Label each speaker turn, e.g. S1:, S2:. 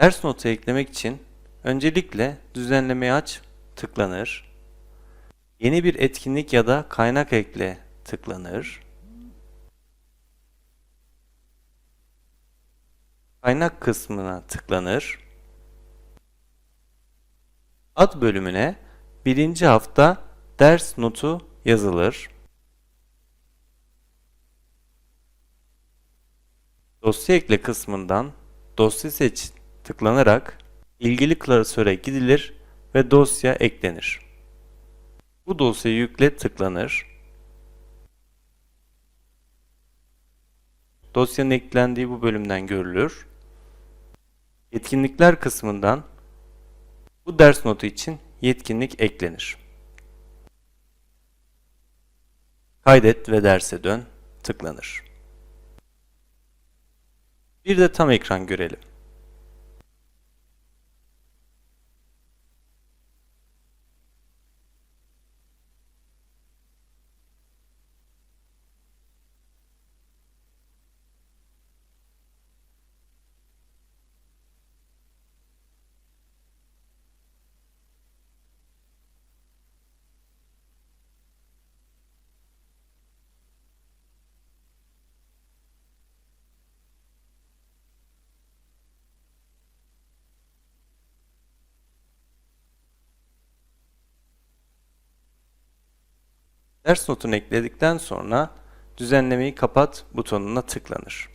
S1: Ders notu eklemek için öncelikle düzenlemeyi aç tıklanır. Yeni bir etkinlik ya da kaynak ekle tıklanır. Kaynak kısmına tıklanır. Ad bölümüne birinci hafta ders notu yazılır. Dosya ekle kısmından dosya seç tıklanarak ilgili klasöre gidilir ve dosya eklenir. Bu dosyayı yükle tıklanır. Dosyanın eklendiği bu bölümden görülür. Yetkinlikler kısmından bu ders notu için yetkinlik eklenir. Kaydet ve derse dön tıklanır. Bir de tam ekran görelim. Ders notunu ekledikten sonra düzenlemeyi kapat butonuna tıklanır.